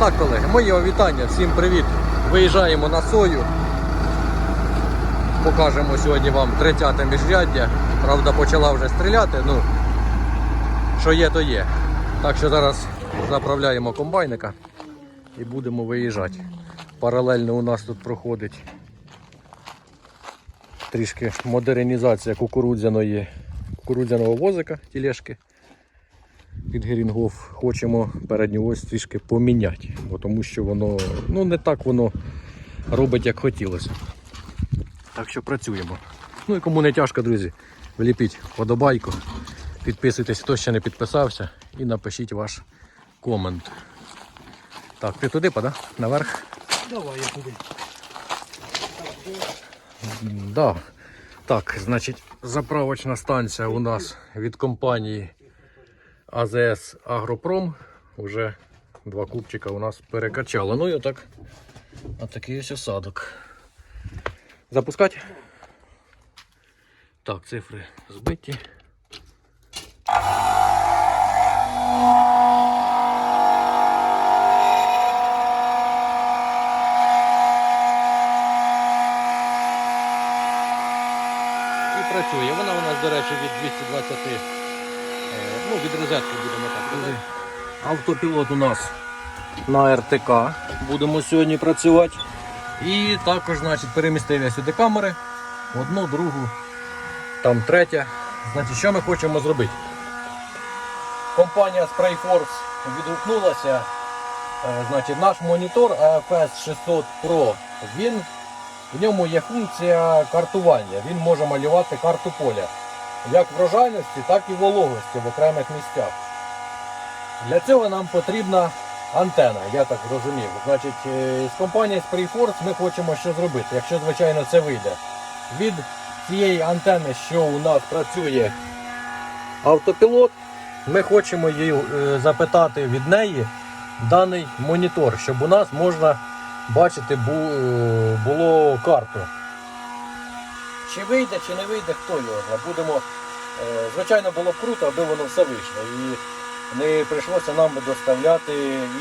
Так, колеги, моє вітання, всім привіт. Виїжджаємо на сою. Покажемо сьогодні вам 30 міжряддя. Правда, почала вже стріляти. Ну, що є, то є. Так що зараз заправляємо комбайника і будемо виїжджати. Паралельно у нас тут проходить трішки модернізація кукурудзяної, кукурудзяного возика, тілешки під Герінгоф. Хочемо передню ось трішки поміняти, бо тому що воно ну, не так воно робить, як хотілося. Так що працюємо. Ну і кому не тяжко, друзі, вліпіть подобайку, підписуйтесь, хто ще не підписався, і напишіть ваш комент. Так, ти туди пода? Наверх? Давай я туди. Да. Так, значить, заправочна станція у нас від компанії АЗС Агропром. Уже два кубчика у нас перекачало. Ну і отак. Отакий ось осадок. Запускати. Так, цифри збиті. І працює. Вона у нас, до речі, від 220, е, ну, від будемо так. Автопілот у нас на РТК. Будемо сьогодні працювати. І також, значить, перемістив я сюди камери. Одну, другу, там третя. Значить, що ми хочемо зробити? Компанія Sprayforce відгукнулася. Е, Значить, наш монітор AFS 600 Pro, він в ньому є функція картування. Він може малювати карту поля як врожайності, так і вологості в окремих місцях. Для цього нам потрібна антена, я так зрозумів. Значить, е, з компанії Sprayforce ми хочемо що зробити, якщо, звичайно, це вийде. Від цієї антени, що у нас працює автопілот, ми хочемо її е, запитати від неї даний монітор, щоб у нас можна бачити е, було карту. Чи вийде, чи не вийде, хто його знає. Будемо, е, звичайно, було б круто, аби воно все вийшло. І не прийшлося нам доставляти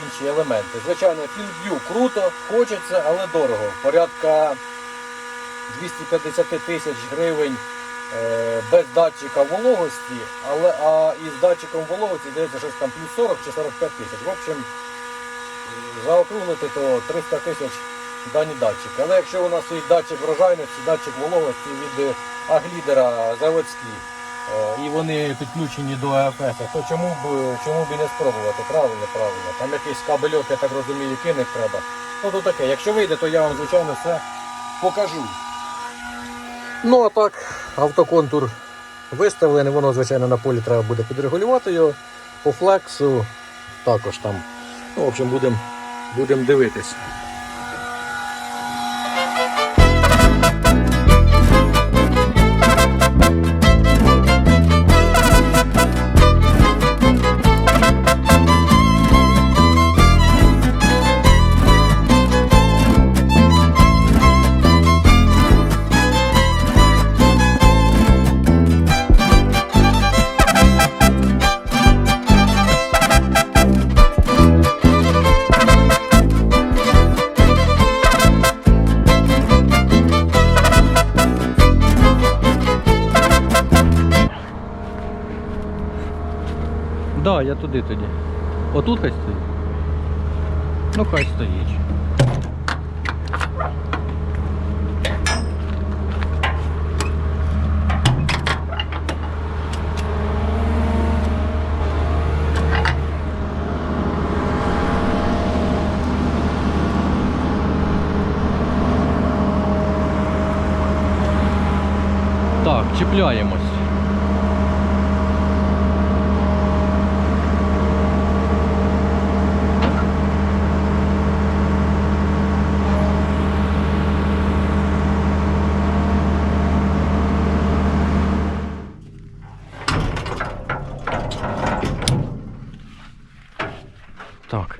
інші елементи. Звичайно, філдв'ю круто, хочеться, але дорого. Порядка 250 тисяч гривень е, без датчика вологості, але а із датчиком вологості здається щось там плюс 40 чи 45 тисяч. В общем, заокруглити то 300 тисяч дані датчики. Але якщо у нас є датчик врожайності, датчик вологості від е, аглідера заводський, е, і вони підключені до АФС, то чому б чому б і не спробувати? Правильно, правильно. Там якийсь кабельок, я так розумію, кинуть треба. Ну то таке, якщо вийде, то я вам, звичайно, все покажу. Ну а так, автоконтур виставлений, воно, звичайно, на полі треба буде підрегулювати його. По флексу також там. Ну, в общем, будемо будем дивитись. Туди тоді. Отут хай стоїть. Ну хай стоїть. Так, чіпляємось. Так.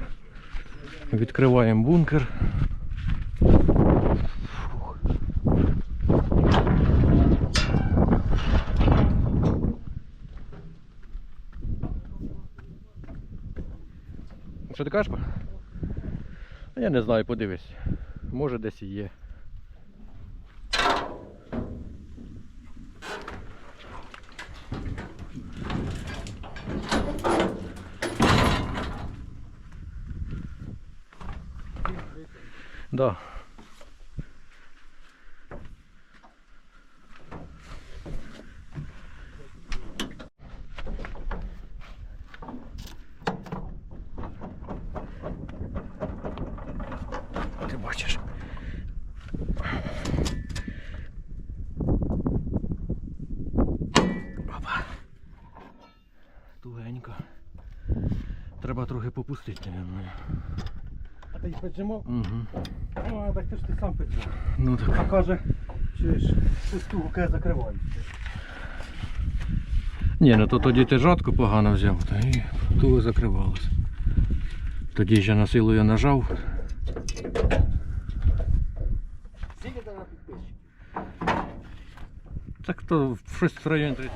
Відкриваємо бункер. Що ти кажеш? Я не знаю, подивись. Може десь є. Да. Ти бачиш. Опа. Тугенько. Треба трохи попустити, мабуть. А їх? Угу. А, так ти ж ти сам піджимав. Ну А так. каже, чуєш, пусту ке закривають. Ні, ну то тоді ти жатку погано взяв, та і туго закривалося. Тоді ще на силу я нажав. Скільки тебе підписчиків? Так то щось в районі 30.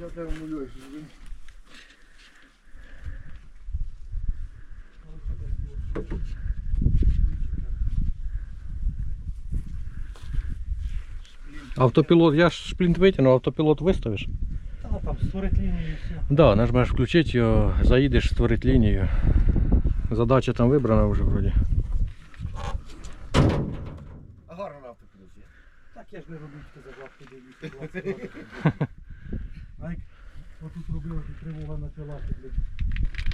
Я тебе малюю, Автопілот, я ж шплінт витягнув, автопілот виставиш. Та там створить лінію і все. Да, нажмеш включити його, заїдеш, створить лінію. Задача там вибрана вже вроді. А гарно на автопілоті. Так я ж не роблю, тільки зажав туди дивлюся. 20 А як отут робила що тривога почала, то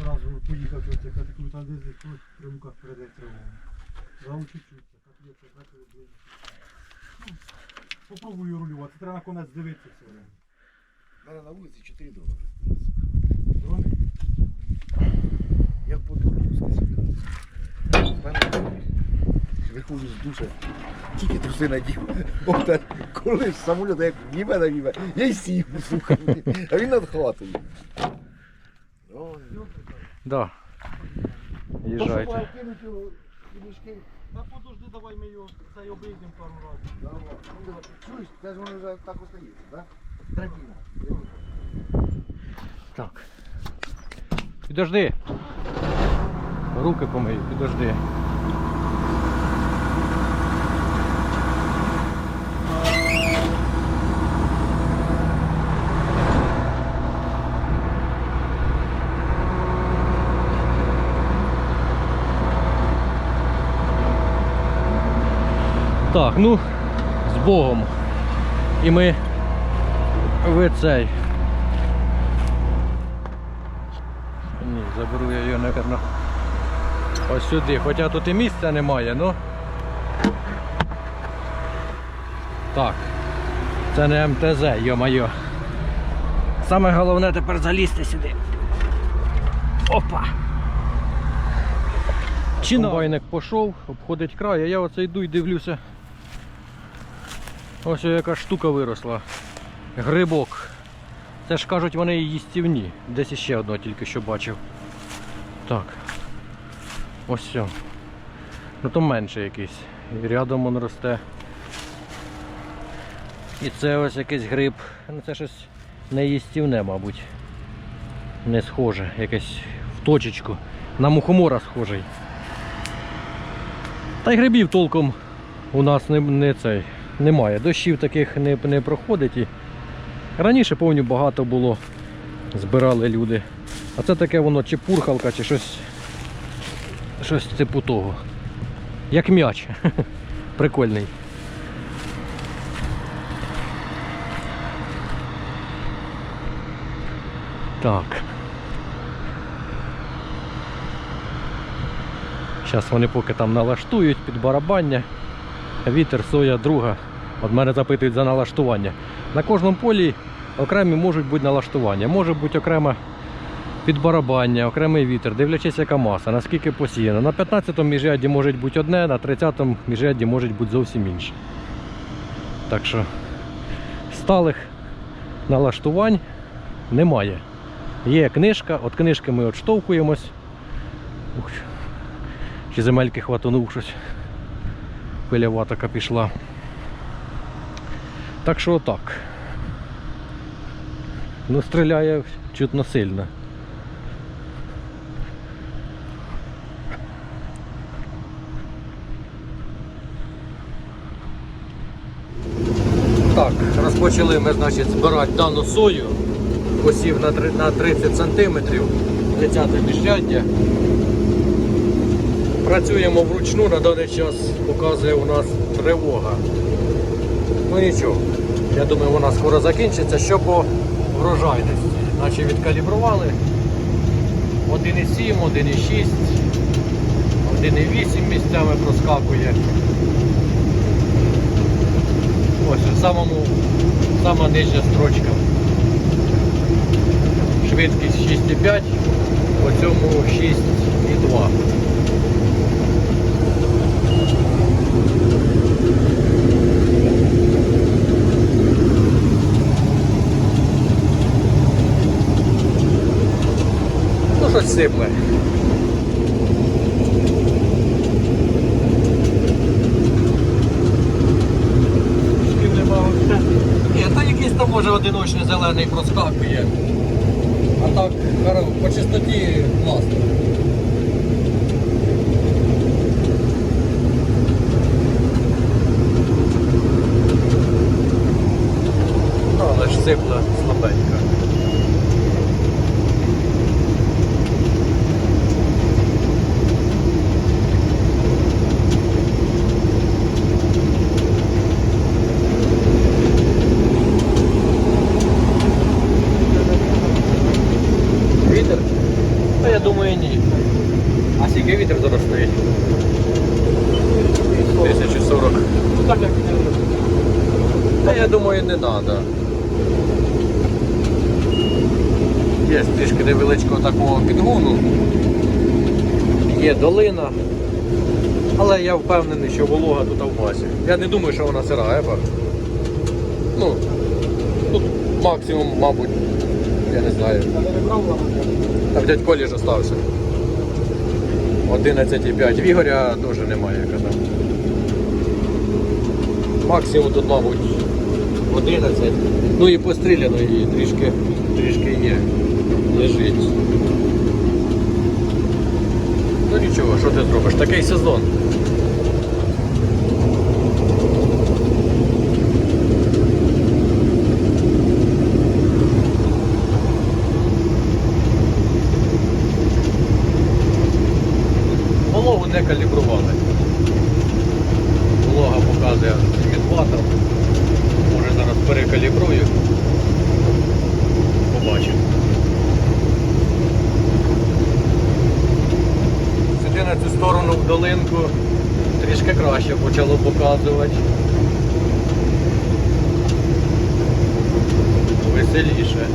одразу поїхав, що це коли там десь хтось при муках передає тривогу. За чуть-чуть, так є, це так робили. Ну, Попробую рулювати, треба на конець дивитися все время. Мене на вулиці 4 долари. Дрони? Як по турку Виходжу з душа, тільки труси надів. Богдан, коли ж самоліт як вніме на вніме, я й сів, слухай, а він над хатою. Да. Їжджайте. Та подожди, давай ми його цей обійдемо пару разів. Давай. Ну, Чуєш, це ж воно вже так остається, так? Драбіна. Так. Підожди. Руки помию, підожди. Так, ну, з Богом. І ми ви цей. Ні, заберу я її, напевно. Ось сюди. Хоча тут і місця немає, ну. Так. Це не МТЗ, йо-майо. Саме головне тепер залізти сюди. Опа! Комбайник пішов, обходить край, а я оце йду і дивлюся. Ось яка штука виросла. Грибок. Це ж кажуть, вони їстівні. Десь іще одного тільки що бачив. Так. Ось все. Ну то менше якийсь. І рядом він росте. І це ось якийсь гриб. Ну це щось не їстівне, мабуть. Не схоже, якесь в точечку. На мухомора схожий. Та й грибів толком у нас не, не цей, немає. Дощів таких не, не проходить. І Раніше повню багато було, збирали люди. А це таке воно чи пурхалка, чи щось, щось типу того. Як м'яч. Прикольний. Так. Зараз вони поки там налаштують під барабання. Вітер, соя, друга. От мене запитують за налаштування. На кожному полі окремі можуть бути налаштування. Може бути окреме підбарабання, окремий вітер, дивлячись, яка маса, наскільки посіяно. На 15-му міжрядді може бути одне, на 30-му міжрядді може бути зовсім інше. Так що сталих налаштувань немає. Є книжка, від книжки ми відштовхуємось. Ух, чи земельки хватанув щось. Пилява така пішла. Так що отак. Ну стріляє чутно сильно. Так, розпочали ми значить, збирати дану сою, посів на 30 см, 30 міжряддя. Працюємо вручну, на даний час показує у нас тривога. Ну нічого, я думаю, вона скоро закінчиться. Що по врожайності? Наче відкалібрували 1,7, 1,6, 1,8 місцями проскакує. Ось в самому, сама нижня строчка. Швидкість 6,5, по цьому 6,2. Ну, щось сипле. Ні, та якийсь там може одиночний зелений проскакує. А так по чистоті класно. Ну, але ж сипла слабенька. Вітер? Та я думаю ні. А скільки вітер зараз стоїть? 1040. Ну так як не робить. Та я думаю не треба. Є трішки невеличкого такого підгону. Є долина. Але я впевнений, що волога тут в масі. Я не думаю, що вона сира, еба. Ну, тут максимум, мабуть, я не знаю. Брав. Там дядь Колі ж остався. 11,5. В Ігоря теж немає, казав. Максимум тут, мабуть, 11. Ну і постріляно її трішки, трішки є. Лежить. Ну нічого, що ти зробиш? Такий сезон. Вологу не калібрували. Волога показує 72 там. Може зараз перекалібрую. Побачимо. Сюди на цю долинку трішки краще почало показувати. Веселіше.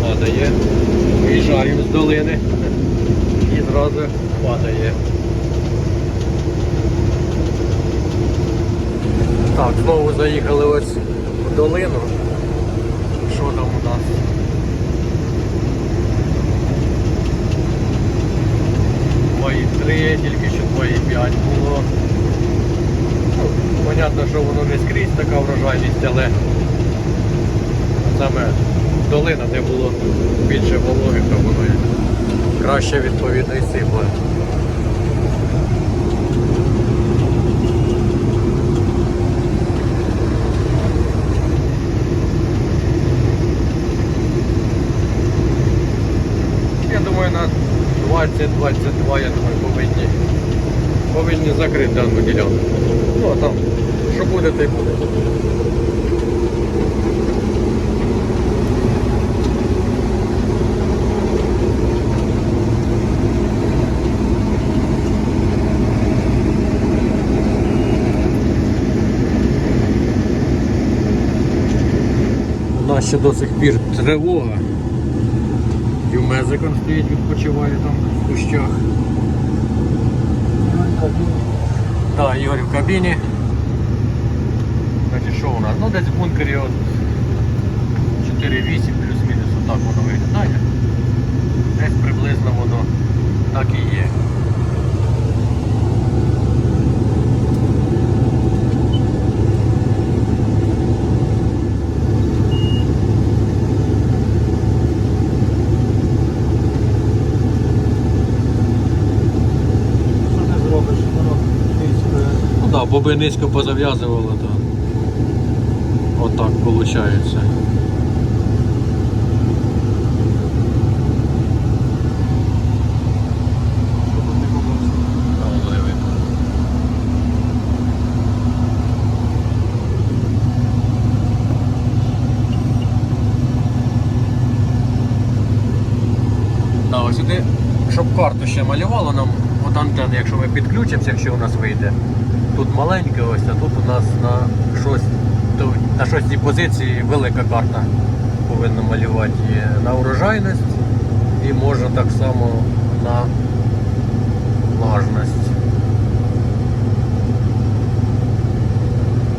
падає. Виїжджаю з долини і зразу падає. Так, знову заїхали ось в долину. Що там у нас? Твої три, тільки що твої п'ять було. Ну, понятно, що воно не скрізь така врожайність, але саме долина, де було більше вологи, то воно краще відповідно і сипле. Я думаю, на 20-22, я думаю, повинні, повинні закрити дану ділянку. Ну а там, що буде, то й буде. У нас ще до сих пір тривога. Юмезик он стоїть, відпочиває там в кущах. Так, Ігор в кабіні. Значить, що у нас? Ну десь в бункері от 4-8 плюс-мінус отак воно виглядає. Десь приблизно воно так і є. Да, боби низько позав'язували, то отак виходить. Да, ось сюди, щоб карту ще малювало нам от антенни, якщо ми підключимося, якщо у нас вийде. Тут маленьке ось, а тут у нас на шость, то- на шостій позиції велика карта повинна малювати на урожайність і може так само на влажність.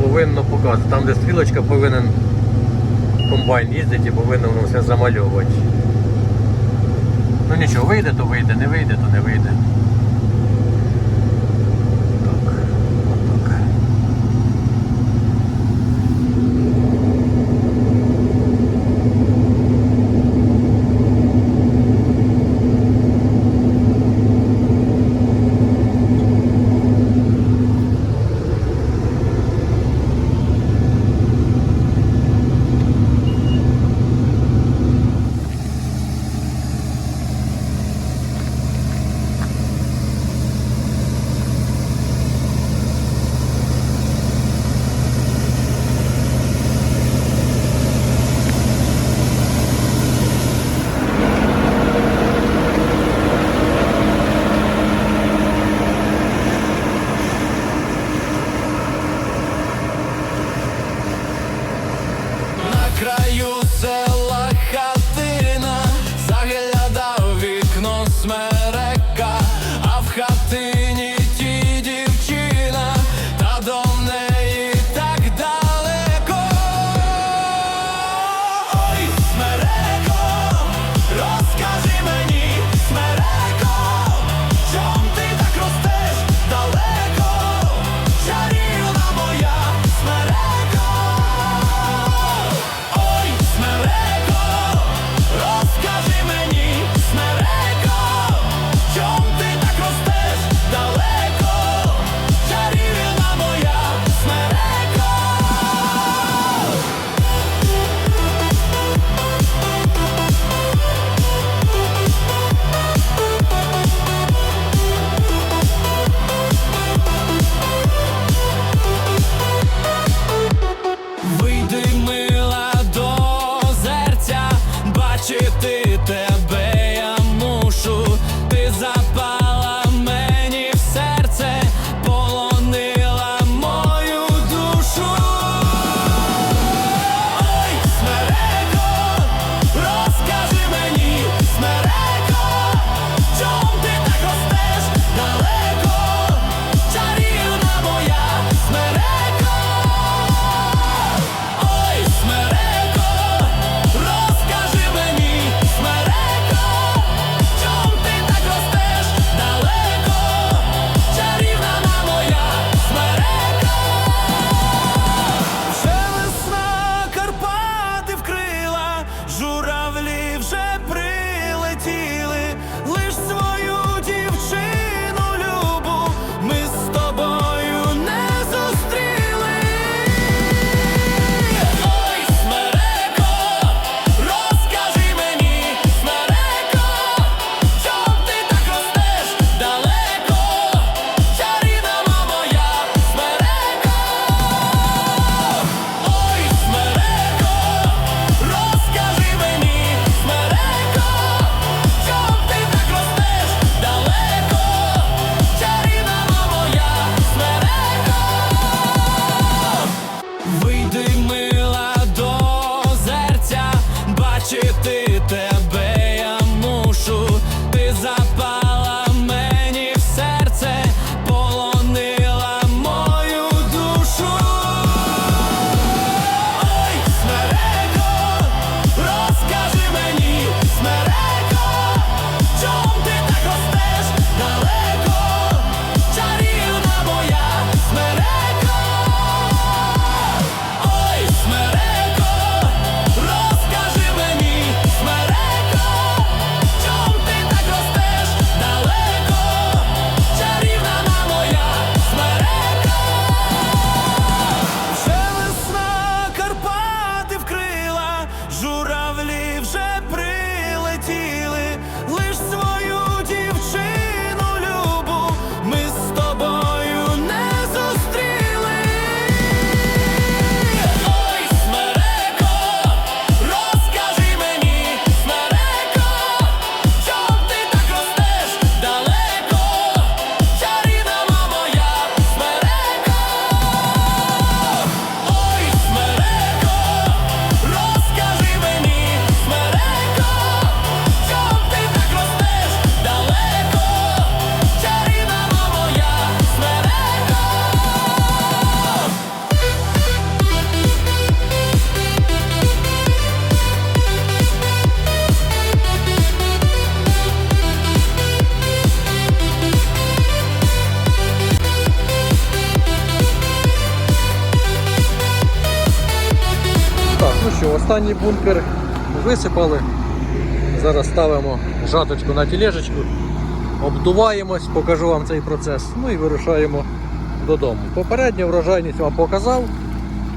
Повинно показувати. Там, де стрілочка, повинен комбайн їздити і повинно воно все замальовувати. Ну нічого, вийде, то вийде, не вийде, то не вийде. Бункер висипали. Зараз ставимо жаточку на тележечку, обдуваємось, покажу вам цей процес. Ну і вирушаємо додому. Попередню врожайність вам показав,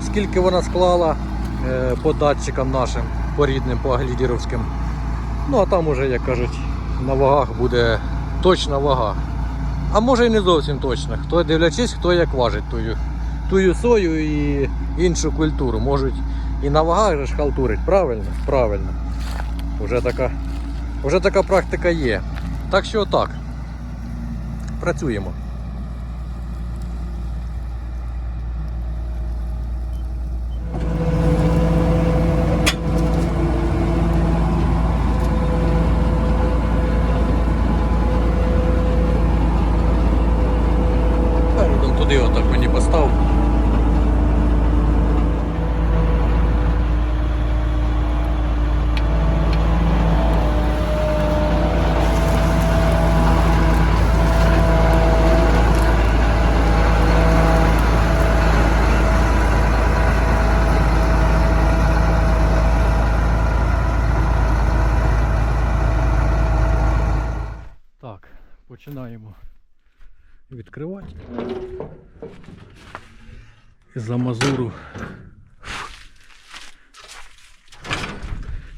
скільки вона склала е, по датчикам нашим, по рідним, по аглідіровським. Ну а там уже, як кажуть, на вагах буде точна вага. А може і не зовсім точна. Хто дивлячись, хто як важить тую, тую сою і іншу культуру. Можуть і на вагах ж халтурить, правильно? Правильно. Уже така, вже така практика є. Так що отак. Працюємо. Передом туди отак мені постав. Так, починаємо відкривати. За мазуру.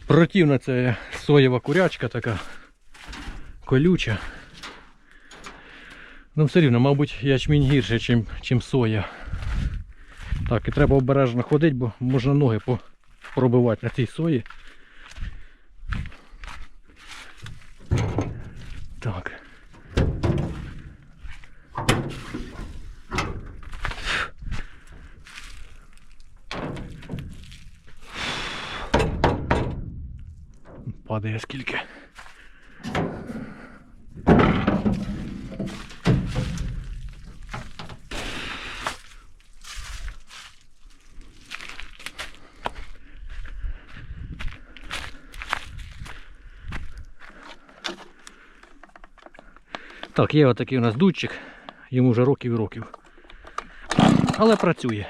Противна ця соєва курячка така колюча. Ну все рівно, мабуть, ячмінь гірше, чим, чим соя. Так, і треба обережно ходити, бо можна ноги пробивати на цій сої. Так. Падає скільки. Так, є отакий у нас дудчик, йому вже років і років. Але працює.